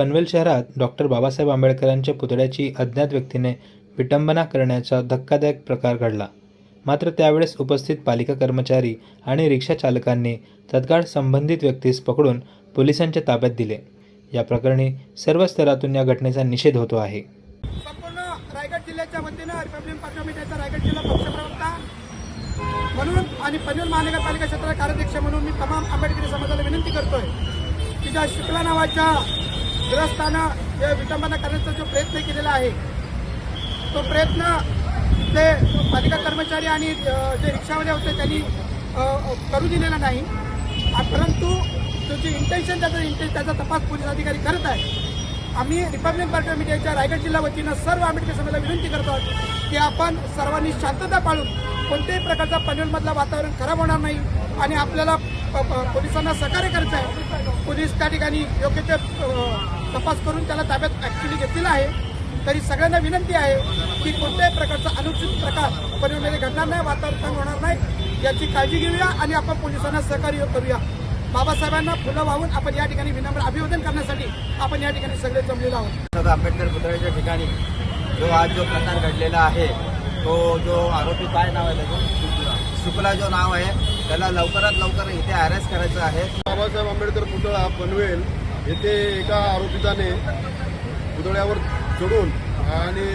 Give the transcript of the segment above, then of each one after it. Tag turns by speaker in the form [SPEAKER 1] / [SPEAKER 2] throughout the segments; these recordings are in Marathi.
[SPEAKER 1] पनवेल शहरात डॉक्टर बाबासाहेब आंबेडकरांच्या पुतळ्याची अज्ञात व्यक्तीने विटंबना करण्याचा धक्कादायक प्रकार घडला. मात्र त्यावेळेस उपस्थित पालिका कर्मचारी आणि रिक्षा चालकांनी तत्काळ संबंधित व्यक्तीस पकडून पोलिसांच्या ताब्यात दिले. या प्रकरणी सर्व स्तरातून या घटनेचा निषेध होतो आहे.
[SPEAKER 2] संपूर्ण रायगड जिल्ह्याच्या वतीनं रिपब्लिकन पार्लमेंटचा रायगड जिल्हा पक्षप्रवक्ता म्हणून आणि पनवेल महानगरपालिका क्षेत्र कार्याध्यक्ष म्हणून मी तमाम आंबेडकरी समाजाला विनंती करतोय की ज्या शुक्ला नावाच्या ग्रस्तानं विटंबना करण्याचा जो प्रयत्न केलेला आहे तो प्रयत्न ते पालिका कर्मचारी आणि जे रिक्षावाले होते त्यांनी करू दिलेला नाही. परंतु परंतु जे इंटेन्शन त्याचा इंटेन्शन त्याचा तपास पोलीस अधिकारी करत आहे आम्ही रिपब्लिक पार्टी मीडियाच्या रायगड जिल्हा वतीनं सर्व आंबेडकर समाजाला विनंती करतो आहोत की आपण सर्वांनी शांतता पाळून कोणत्याही प्रकारचा पनवेलमधलं वातावरण खराब होणार नाही आणि आपल्याला प- प- पोलिसांना सहकार्य करायचं आहे. पोलीस त्या ठिकाणी योग्य ते तपास करून त्याला ताब्यात ॲक्च्युली घेतलेला आहे. तरी सगळ्यांना विनंती आहे की कोणत्याही प्रकारचा अनुचित प्रकार पनवेलमध्ये घडणार नाही वातावरण तंग होणार नाही. याची काळजी घेऊया आणि आपण पोलिसांना सहकार्य करूया. बाबासाहेबांना फुलं वाहून आपण या ठिकाणी विनम्र अभिवादन करण्यासाठी आपण या ठिकाणी सगळे जमलेलो आहोत.
[SPEAKER 3] आंबेडकर पुतळ्याच्या ठिकाणी जो आज जो प्रकार घडलेला आहे तो जो आरोपी काय नाव आहे त्याचं? शुक्ला. जो नाव आहे त्याला लवकरात लवकर इथे अरेस्ट करायचं आहे.
[SPEAKER 4] बाबासाहेब आंबेडकर पुतळा पनवेल येथे एका आरोपिताने पुतळ्यावर चढून आणि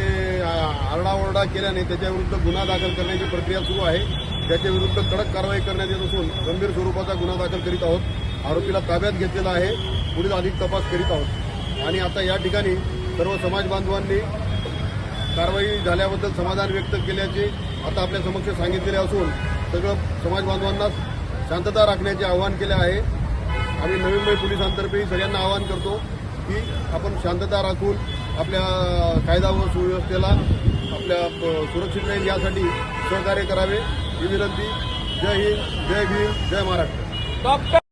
[SPEAKER 4] आरडाओरडा केल्याने त्याच्याविरुद्ध गुन्हा दाखल करण्याची प्रक्रिया सुरू आहे. त्याच्या विरुद्ध कडक कारवाई करण्यात येत असून गंभीर स्वरूपाचा गुन्हा दाखल करीत आहोत. आरोपीला ताब्यात घेतलेला आहे. पुढील अधिक तपास करीत आहोत. आणि आता या ठिकाणी सर्व समाज बांधवांनी कारवाई झाल्याबद्दल समाधान व्यक्त केल्याचे आता आपल्या समक्ष सांगितलेले असून सगळं समाज बांधवांना शांतता राखण्याचे आवाहन केले आहे. आम्ही नवी मुंबई पोलिसांतर्फे सगळ्यांना आवाहन करतो की आपण शांतता राखून आपल्या कायदा व सुव्यवस्थेला आपल्या सुरक्षित राहील यासाठी सहकार्य करावे. ही विनंती. जय हिंद जय भीम जय महाराष्ट्र.